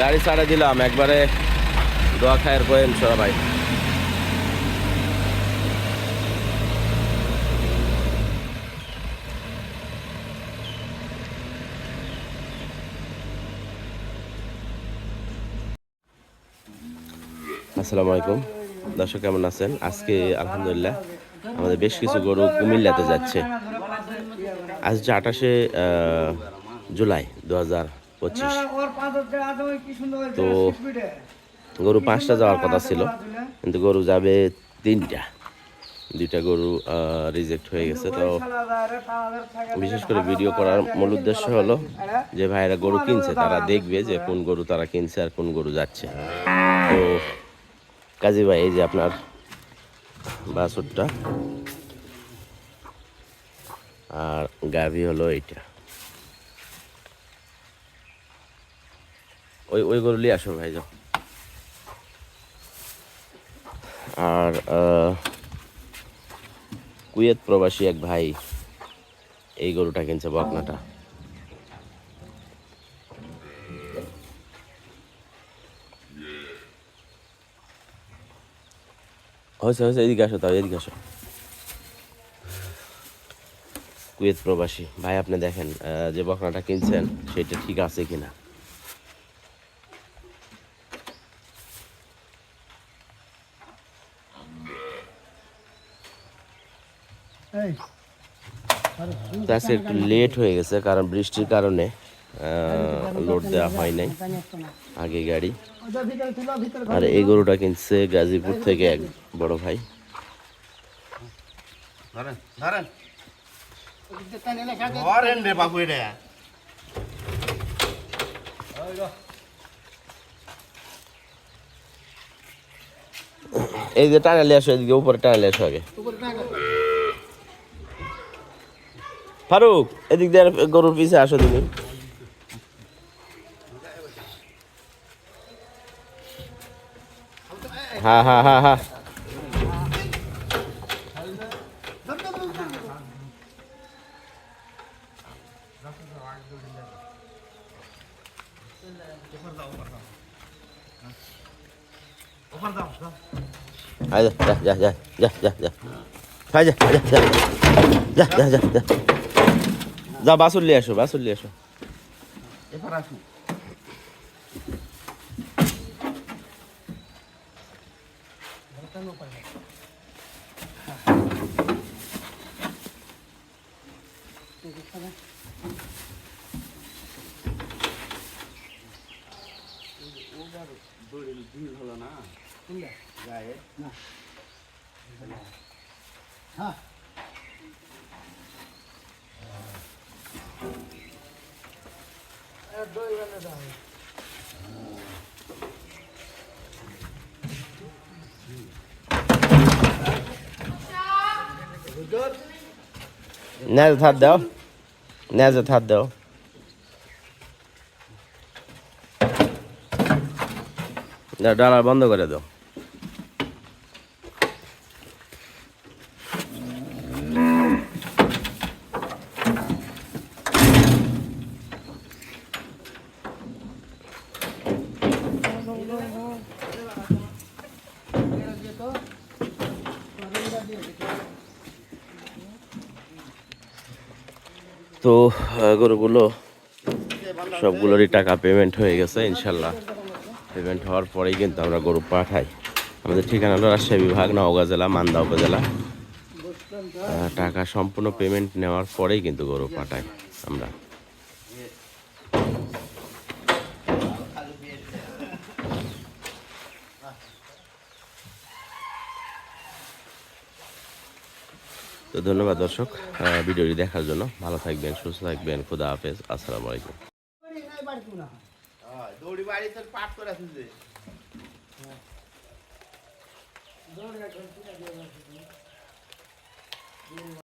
গাড়ি ছাড়ে দিলাম, একবারে দোয়া খায়ের কোয়েন সবাই। আসসালামু আলাইকুম। দর্শক, কেমন আছেন? আজকে, আলহামদুলিল্লাহ, আমাদের বেশ কিছু গরু কুমিল্লাতে যাচ্ছে। আজ যে আঠাশে জুলাই দু হাজার পঁচিশ। তো গরু পাঁচটা যাওয়ার কথা ছিল। কিন্তু গরু যাবে তিনটা। দুইটা গরু রিজেক্ট হয়ে গেছে। তো বিশেষ করে ভিডিও করার মূল উদ্দেশ্য হলো যে ভাইয়েরা গরু কিনছে তারা দেখবে যে কোন গরু তারা কিনছে আর কোন গরু যাচ্ছে। তো কাজী ভাই এই যে আপনার বাছুরটা। আর গাভি হলো এইটা। ওই ওই গরু নিয়ে আসো ভাই, যাও। আর কুয়েত প্রবাসী এক ভাই এই গরুটা কিনছে বকনাটা। হয়েছে হয়েছে, এদিকে আসো তাও, এদিকে আসো। কুয়েত প্রবাসী, ভাই আপনি দেখেন যে বকনাটা কিনছেন, সেটা ঠিক আছে কিনা? তো আজকে একটু লেট হয়ে গেছে কারণ বৃষ্টির কারণে লোড দেওয়া হয় নাই আগে গাড়ি। আর এই গরুটা কিনছে গাজীপুর থেকে এক বড় ভাই। এই যে টানালে আসো এদিকে উপরে টানালে আসো আগে। ফারুক এদিক দিয়ে গরুর পিছে আসো তুমি হা হা হা হা Hadi gel gel gel gel gel gel. Hadi gel gel gel. Gel gel gel. যা বাসুর নিয়ে আসো বাসুর নিয়ে আসো। এবার আসো হলো না যায় না হ্যাঁ। আসুন ন্যাজ হাত দাও। ন্যাজ হাত দাও। না ডালা বন্ধ করে দাও। তো গরুগুলো সবগুলোরই টাকা পেমেন্ট হয়ে গেছে, ইনশাল্লাহ। পেমেন্ট হওয়ার পরেই কিন্তু আমরা গরু পাঠাই। আমাদের ঠিকানা হলো রাজশাহী বিভাগ, নওগাঁ জেলা, মান্দা উপজেলা। টাকা সম্পূর্ণ পেমেন্ট নেওয়ার পরেই কিন্তু গরু পাঠাই আমরা। তো ধন্যবাদ দর্শক ভিডিওটি দেখার জন্য। ভালো থাকবেন সুস্থ থাকবেন খুদা হাফেজ আসসালামু আলাইকুম। দৌড়ি বাড়িতে পাঠ করে আসুন যে।